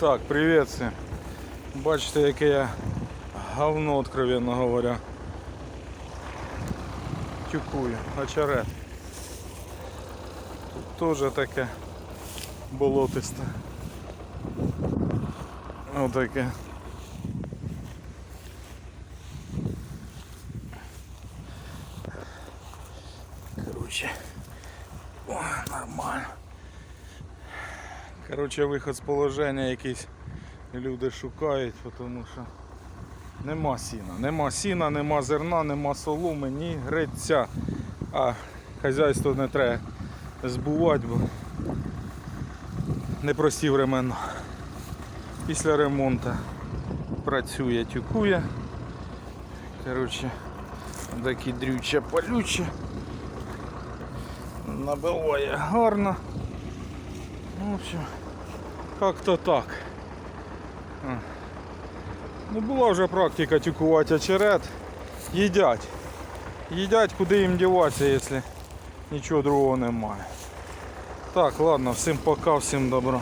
Так, привіт всім. Бачите, яке я говно, откровенно говоря. Тюкую, очерет. Тут теж таке болотисте. Отаке. Короче. О, нормально. Коротше, виход з положення якийсь люди шукають, тому що нема сіна. Нема сіна, нема зерна, нема соломи, ні гриця. А хазяйство не треба збувати, бо непрості времена. Після ремонту працює, тюкує. Коротше, такі дрюча палюче. Набиває гарно. Ну, В общем, как-то так. Ну, була вже практика тюкувати очерет. Їдять. Їдять, куди їм діватися, якщо нічого другого немає. Так, ладно, всім пока, всім добро.